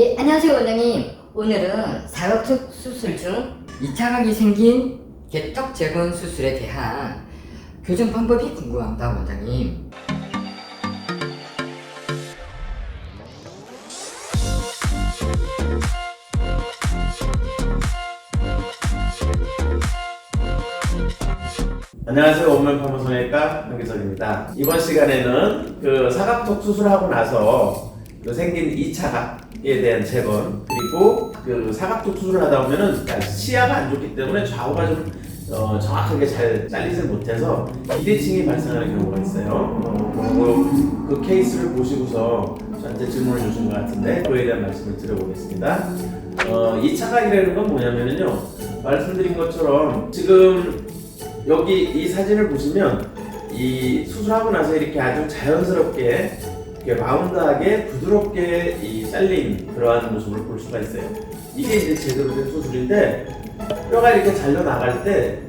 예, 안녕하세요 원장님. 오늘은 사각턱 수술 중 2차 각이 생긴 개턱 재건 수술에 대한 교정 방법이 궁금합니다 원장님. 안녕하세요. 원면 파마성형외과 한기석입니다. 이번 시간에는 그 사각턱 수술하고 나서 그 생긴 2차 각 에 대한 재건 그리고 그 사각턱 수술을 하다 보면은 시야가 안 좋기 때문에 좌우가 좀 어, 정확하게 잘 잘리질 못해서 비대칭이 발생하는 경우가 있어요. 어, 그, 그 케이스를 보시고서 저한테 질문을 주신 것 같은데 그에 대한 말씀을 드려보겠습니다. 어, 2차 각이라는 건 뭐냐면요. 말씀드린 것처럼 지금 여기 이 사진을 보시면 이 수술하고 나서 이렇게 아주 자연스럽게 이렇게 라운드하게 부드럽게 이 잘린 그러한 모습을 볼 수가 있어요. 이게 이제 제대로 된 수술인데 뼈가 이렇게 잘려 나갈 때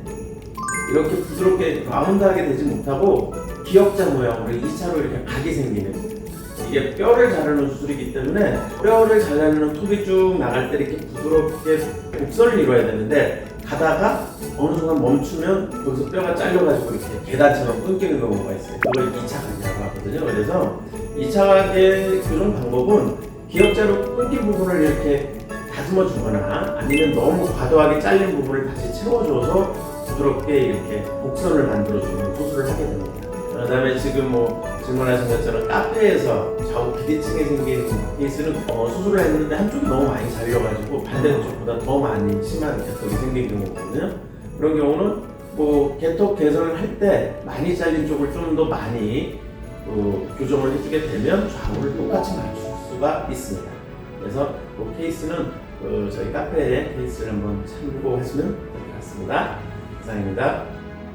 이렇게 부드럽게 라운드하게 되지 못하고 기역자 모양으로 2차로 이렇게 각이 생기는 이게 뼈를 자르는 수술이기 때문에 뼈를 자르는 톱이 쭉 나갈 때 이렇게 부드럽게 곡선을 이루어야 되는데 가다가 어느 순간 멈추면 거기서 뼈가 잘려가지고 이렇게 계단처럼 끊기는 경우가 있어요. 그걸 2차 각이라고 하거든요. 그래서 2차 각의 교정 방법은 기역자로 끊긴 부분을 이렇게 다듬어 주거나 아니면 너무 과도하게 잘린 부분을 다시 채워줘서 부드럽게 이렇게 곡선을 만들어주는 수술을 하게 됩니다. 그 다음에 지금 뭐 질문하신 것처럼 카페에서 좌우 비대칭이 생긴 케이스는 어, 수술을 했는데 한쪽이 너무 많이 잘려가지고 반대쪽보다 더 많이 심한 개턱이 생긴 경우거든요. 그런 경우는 뭐 개턱 개선을 할 때 많이 잘린 쪽을 좀 더 많이 어, 교정을 해주게 되면 좌우를 똑같이 맞출 수가 있습니다. 그래서 그 케이스는 어, 저희 카페의 케이스를 한번 참고하시면 될 것 같습니다. 이상입니다.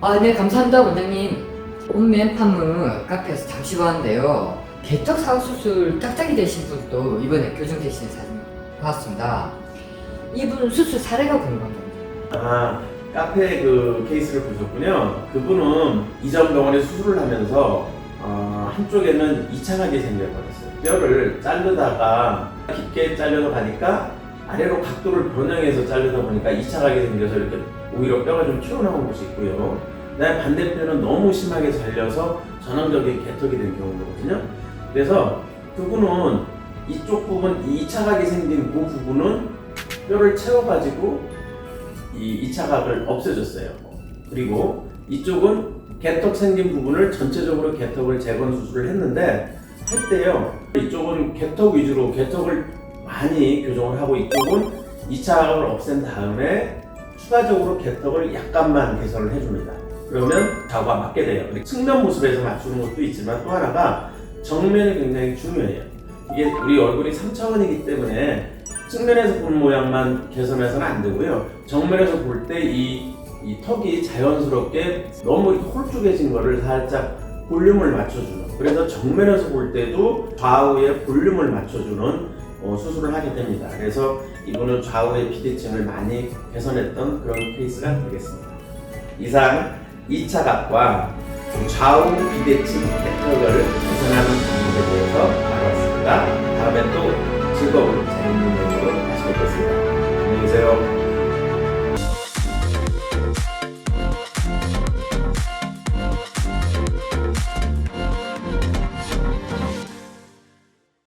아, 네 감사합니다 원장님. 온맨 파무 카페에서 잠시 봤는데요. 개턱 사각 수술 짝짝이 되신 분도 이번에 교정되시는 사진 봤습니다. 이분 수술 사례가 궁금합니다. 아, 카페 그 케이스를 보셨군요. 그분은 이전 병원에 수술을 하면서 어, 한쪽에는 이창하게 생겨버렸어요. 뼈를 자르다가 깊게 잘려서 가니까 아래로 각도를 변형해서 자르다 보니까 이창하게 생겨서 이렇게 오히려 뼈가 좀 튀어나온 곳이 있고요. 그다음에 반대편은 너무 심하게 잘려서 전형적인 개턱이 된 경우거든요. 그래서 그분은 이쪽 부분, 이 2차 각이 생긴 그 부분은 뼈를 채워가지고 이 2차 각을 없애줬어요. 그리고 이쪽은 개턱 생긴 부분을 전체적으로 개턱을 재건 수술을 했는데 할 때요. 이쪽은 개턱 위주로 개턱을 많이 교정을 하고 이쪽은 2차 각을 없앤 다음에 추가적으로 개턱을 약간만 개선을 해줍니다. 그러면 좌우가 맞게 돼요. 측면 모습에서 맞추는 것도 있지만 또 하나가 정면이 굉장히 중요해요. 이게 우리 얼굴이 3차원이기 때문에 측면에서 본 모양만 개선해서는 안 되고요. 정면에서 볼 때 이 이 턱이 자연스럽게 너무 홀쭉해진 거를 살짝 볼륨을 맞춰주는 그래서 정면에서 볼 때도 좌우의 볼륨을 맞춰주는 어, 수술을 하게 됩니다. 그래서 이분은 좌우의 비대칭을 많이 개선했던 그런 케이스가 되겠습니다. 이상 2차 각과 좌우 비대칭 객터를 개선하는 방법에 대해서 알았습니다 다음에 또 즐거운 재밌는 내용으로 다시 뵙겠습니다. 안녕히 계세요.